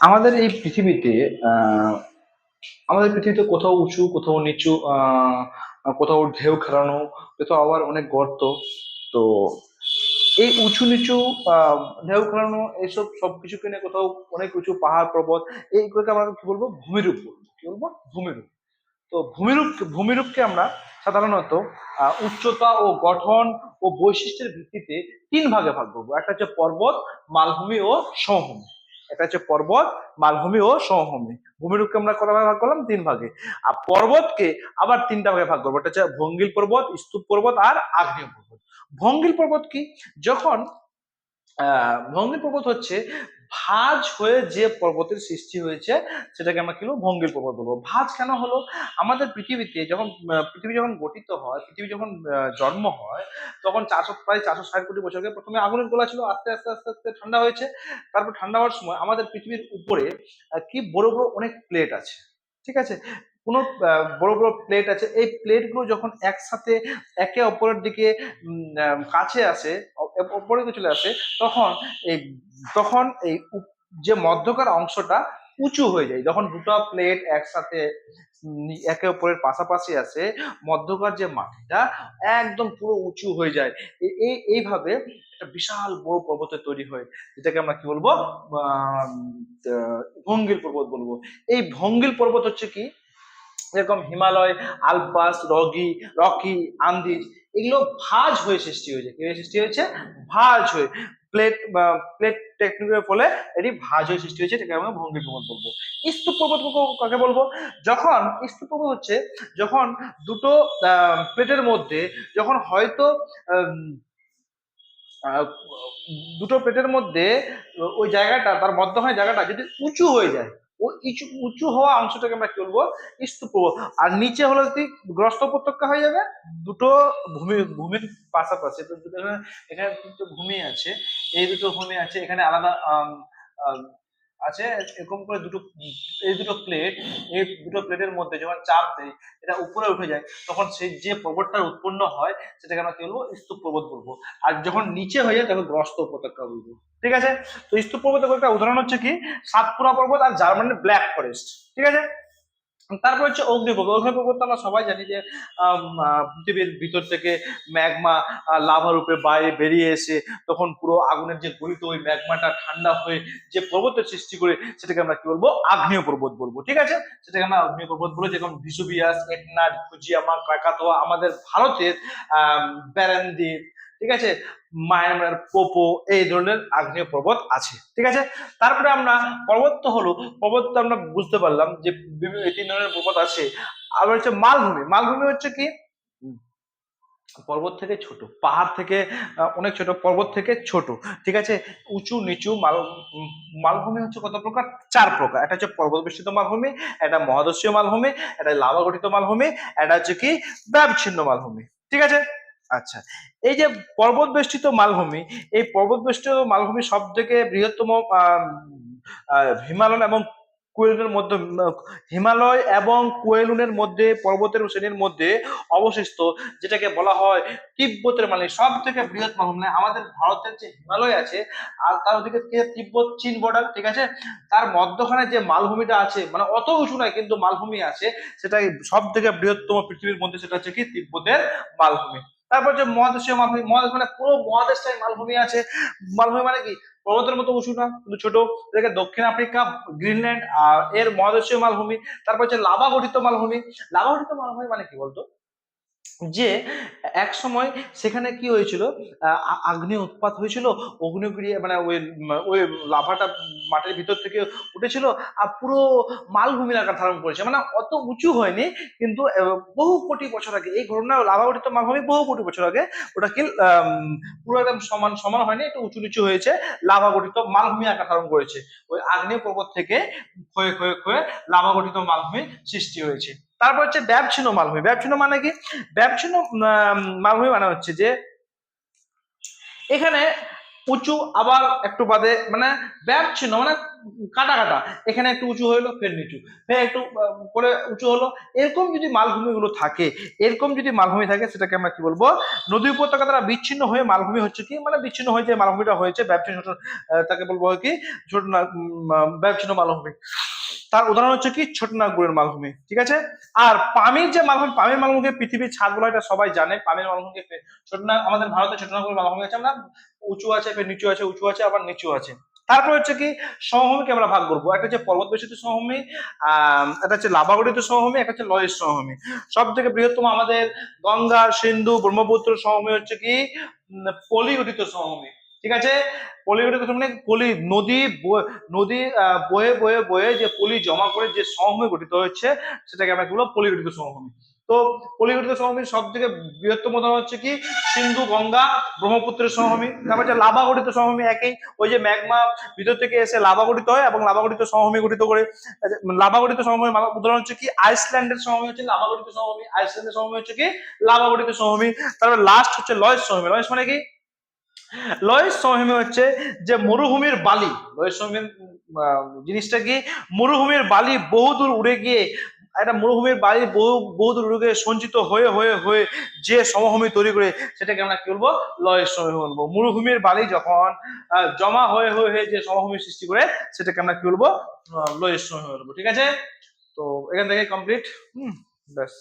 আমাদের এই পৃথিবীতে আমাদের পৃথিবীতে কোথাও উঁচু, কোথাও নিচু কোথাও ঢেউ খেলানো, কোথাও আবার অনেক গর্ত, তো এই উঁচু নিচু ঢেউ খেলানো, এইসব সবকিছুকে কিনে কোথাও অনেক উঁচু পাহাড়, পর্বত, এইগুলোকে আমরা কি বলব? ভূমিরূপ বলব। কি বলব? ভূমিরূপ। তো ভূমিরূপ, ভূমিরূপকে আমরা সাধারণত উচ্চতা ও গঠন ও বৈশিষ্ট্যের ভিত্তিতে তিন ভাগে ভাগ করব। একটা হচ্ছে পর্বত, মালভূমি ও সমভূমি। এটা হচ্ছে পর্বত মালভূমি ও সমভূমি। ভূমিরূপকে আমরা কত ভাগে ভাগ করলাম? তিন ভাগে। আর পর্বতকে আবার তিনটা ভাগে ভাগ করব। এটা হচ্ছে ভঙ্গিল পর্বত, স্তূপ পর্বত আর আগ্নেয় পর্বত। ভঙ্গিল পর্বত কি? যখন, আহ, ভঙ্গিল পর্বত হচ্ছে ভাঁজ হয়ে যে পর্বতের সৃষ্টি হয়েছে, সেটাকে আমরা কি ভঙ্গিল পর্বত বলব। ভাঁজ কেন হলো? আমাদের পৃথিবীতে যখন পৃথিবী যখন গঠিত হয়, পৃথিবী যখন জন্ম হয়, তখন চারশো, প্রায় চারশো ষাট কোটি বছর আগে প্রথমে আগুনের গোলা ছিল, আস্তে আস্তে আস্তে আস্তে ঠান্ডা হয়েছে। তারপর ঠান্ডা হওয়ার সময় আমাদের পৃথিবীর উপরে কি বড় বড় অনেক প্লেট আছে। ঠিক আছে? কোনো বড় বড় প্লেট আছে, এই প্লেটগুলো যখন একসাথে একে অপরের দিকে কাছে আসে অপরের দিকে চলে আসে, তখন এই তখন এই যে মধ্যকার অংশটা উঁচু হয়ে যায়। যখন দুটো প্লেট একসাথে একে অপরের পাশাপাশি আসে, মধ্যকার যে মাটিটা একদম পুরো উঁচু হয়ে যায়। এই এইভাবে একটা বিশাল বড় পর্বতের তৈরি হয়, যেটাকে আমরা কি বলব? ভঙ্গিল পর্বত বলব। এই ভঙ্গিল পর্বত হচ্ছে কি? যেরকম হিমালয়, আলপাস, রগি, রকি, আন্দিজ, এগুলো ভাঁজ হয়ে সৃষ্টি হয়েছে। কি সৃষ্টি হয়েছে? ভাঁজ হয়ে। প্লেট প্লেট টেকনিকের ফলে এটি ভাঁজ হয়ে সৃষ্টি হয়েছে। এটাকে আমরা ভঙ্গির পর্বত বলব। স্তূপ পর্বত কাকে বলব? যখন স্তূপ পর্বত হচ্ছে যখন দুটো প্লেটের মধ্যে যখন হয়তো দুটো প্লেটের মধ্যে ওই জায়গাটা, তার মধ্যখানে জায়গাটা যদি উঁচু হয়ে যায় ইচু, উঁচু হওয়া অংশটাকে আমরা কি বলব? স্তূপ আর নিচে হলো যদি গ্রস্ত উপত্যকা হয়ে যাবে। দুটো ভূমি, ভূমির পাশাপাশি। তো এখানে দুটো ভূমি আছে। এই দুটো ভূমি আছে। এখানে আলাদা আছে, এরকম করে দুটো, এই দুটো প্লেট এই দুটো প্লেটের মধ্যে যখন চাপ দেয়, এটা উপরে উঠে যায়, তখন সেই যে পর্বতটা উৎপন্ন হয়, সেটাকে আমরা কি বলব? স্তূপ পর্বত বলব। আর যখন নিচে হয়ে যায়, তখন গ্রস্ত উপত্যকা বলব। ঠিক আছে? তো স্তূপ পর্বতের একটা উদাহরণ হচ্ছে কি? সাতপুরা পর্বত আর জার্মানির ব্ল্যাক ফরেস্ট। ঠিক আছে? তারপর হচ্ছে অগ্নি পর্বত অগ্নি পর্বত তো আমরা সবাই জানি যে পৃথিবীর ভিতর থেকে ম্যাগমা লাভা রূপে বাইরে বেরিয়ে এসে তখন পুরো আগুনের যে গলিত ওই ম্যাগমাটা ঠান্ডা হয়ে যে পর্বতের সৃষ্টি করে সেটাকে আমরা কি বলব? আগ্নেয় পর্বত বলব। ঠিক আছে? সেটাকে আমরা আগ্নেয় পর্বত বলে যেমন ভিসুবিয়াস এটনাড ফুজিয়ামা কাকাতোয়া আমাদের ভারতের ব্যারানদ্বীপ ঠিক আছে? মায়ানমার পোপো এই ধরনের আগ্নেয় পর্বত আছে ঠিক আছে? তারপরে আমরা পর্বত তো হলো পর্বত তো আমরা বুঝতে পারলাম যে বিভিন্ন তিন ধরনের পর্বত আছে। আবার হচ্ছে মালভূমি। মালভূমি হচ্ছে কি? পর্বত থেকে ছোট পাহাড় থেকে অনেক ছোট পর্বত থেকে ছোট ঠিক আছে? উঁচু নিচু মাল মালভূমি হচ্ছে কত প্রকার? চার প্রকার। একটা হচ্ছে পর্বত বেষ্টিত মালভূমি একটা মহাদেশীয় মালভূমি একটা লাভা গঠিত মালভূমি একটা হচ্ছে কি? ব্যবচ্ছিন্ন মালভূমি ঠিক আছে? আচ্ছা। এই যে পর্বত বেষ্টিত মালভূমি, এই পর্বত বেষ্টিত মালভূমি সব থেকে বৃহত্তম হিমালয় এবং কুয়েলুনের মধ্যে, হিমালয় এবং কুয়েলুনের মধ্যে, পর্বতের শ্রেণির মধ্যে অবশিষ্ট যেটাকে বলা হয় তিব্বতের মালভূমি। সব থেকে বৃহৎ মালভূমি মানে আমাদের ভারতের যে হিমালয় আছে, আর তার ওদিকে তিব্বত, চীন বর্ডার ঠিক আছে? তার মধ্যখানে যে মালভূমিটা আছে মানে অত উঁচু নয়, কিন্তু মালভূমি আছে সেটা সব থেকে বৃহত্তম পৃথিবীর মধ্যে সেটা হচ্ছে কি তিব্বতের মালভূমি। তারপর যে মহাদেশীয় মালভূমি মহাদেশ মানে পুরো মহাদেশটাই মালভূমি আছে। মালভূমি মানে কি? পর্বতের মতো উঁচু না কিন্তু ছোট। এটাকে দক্ষিণ আফ্রিকা, গ্রিনল্যান্ড, আর এর মহাদেশীয় মালভূমি তারপর হচ্ছে লাভা গঠিত মালভূমি লাভা গঠিত মালভূমি মানে কি বলতো? যে এক সময় সেখানে কি হয়েছিল? আগ্নেয় উৎপাত হয়েছিল অগ্নিক্রিয়া মানে ওই ওই লাভাটা মাটির ভিতর থেকে উঠেছিল আর পুরো মালভূমি আকার ধারণ করেছে। মানে অত উঁচু হয়নি, কিন্তু বহু কোটি বছর আগে, এই ঘটনা লাভা গঠিত মালভূমি বহু কোটি বছর আগে ওটা কি পুরো একদম সমান সমান হয়নি, একটু উঁচু নিচু হয়েছে লাভা গঠিত মালভূমি আকার ধারণ করেছে। ওই আগ্নেয় পর্বত থেকে ক্ষয়ে ক্ষয়ে ক্ষয়ে লাভা গঠিত মালভূমি সৃষ্টি হয়েছে। তারপর হচ্ছে ব্যাবছিন্ন মালভূমি। ব্যাবছিন্ন মানে কি? ব্যাবছিন্ন আহ, মালভূমি মানে হচ্ছে যে এখানে উঁচু আবার একটু বাদে মানে ব্যাপ চিহ্ন মানে কাটা কাটা। এখানে একটু উঁচু হইল ফের নিচু। ফের একটু করে উঁচু হলো। এরকম যদি মালভূমি গুলো থাকে এরকম যদি মালভূমি থাকে সেটাকে আমরা কি বলব? নদী উপত্যকা দ্বারা বিচ্ছিন্ন হয়ে মালভূমি হচ্ছে কি? মানে বিচ্ছিন্ন হয়ে যে মালভূমিটা হয়েছে ব্যাপচিহ্ন তাকে বলব কি? ছোট না ব্যাপচিহ্ন মালভূমি। তার উদাহরণ হচ্ছে কি ছোটনাগপুরের মালভূমি, ঠিক আছে? আর পামির যে মালভূমি, পামির মালভূমি পৃথিবীর ছাদ বলা এটা সবাই জানে। পামির মালভূমি ছোটনা আমাদের ভারতে ছোটনাগপুরের মালভূমি আছে, আমরা উঁচু আছে নিচু আছে, উঁচু আছে, আবার নিচু আছে। তারপর হচ্ছে কি সমভূমিকে আমরা ভাগ করব। একটা হচ্ছে পর্বত বেষ্টিত সমভূমি একটা হচ্ছে লাভাগঠিত সমভূমি, একটা হচ্ছে লয়ের সমভূমি। সব থেকে বৃহত্তম আমাদের গঙ্গা, সিন্ধু, ব্রহ্মপুত্র সমভূমি হচ্ছে কি পলিগঠিত সমভূমি। ঠিক আছে? পলিগঠিত সমভূমি মানে পলি, নদী নদী বয়ে বয়ে বয়ে যে পলি জমা করে যে সমভূমি গঠিত হচ্ছে সেটাকে আমরা বলব? পলিগঠিত সমভূমি। তো পলিগঠিত সমভূমির সব থেকে বৃহত্তম উদাহরণ হচ্ছে কি? সিন্ধু, গঙ্গা, ব্রহ্মপুত্রের সমভূমি। তারপর হচ্ছে লাভা গঠিত সমভূমি একই। ওই যে ম্যাগমা ভিতর থেকে এসে লাভা গঠিত হয় এবং লাভা গঠিত সমভূমি গঠিত করে, লাভা গঠিত সমভূমি মানে উদাহরণ হচ্ছে কি? আইসল্যান্ডের সমভূমি হচ্ছে লাভা গঠিত সমভূমি। আইসল্যান্ডের সমভূমি হচ্ছে কি? লাভা গঠিত সমভূমি। তারপর লাস্ট হচ্ছে লয়েস সমভূমি। লয়েস মানে কি? লয়েস সমভূমি হচ্ছে যে মরুভূমির বালি। লয়েস সমভূমির জিনিসটা কি? মরুভূমির বালি বহুদূর উড়ে গিয়ে, একটা মরুভূমির বালি বহু বহুদূর উড়ে গিয়ে সঞ্চিত হয়ে হয়ে হয়ে যে সমভূমি তৈরি করে, সেটাকে আমরা কি বলব? লয়েস সমভূমি বলব। মরুভূমির বালি যখন জমা হয়ে হয়ে হয়ে যে সমভূমি সৃষ্টি করে, সেটাকে আমরা কি বলব? লয়েস সমভূমি বলব। ঠিক আছে? তো এখান থেকে কমপ্লিট হুম, ব্যাস।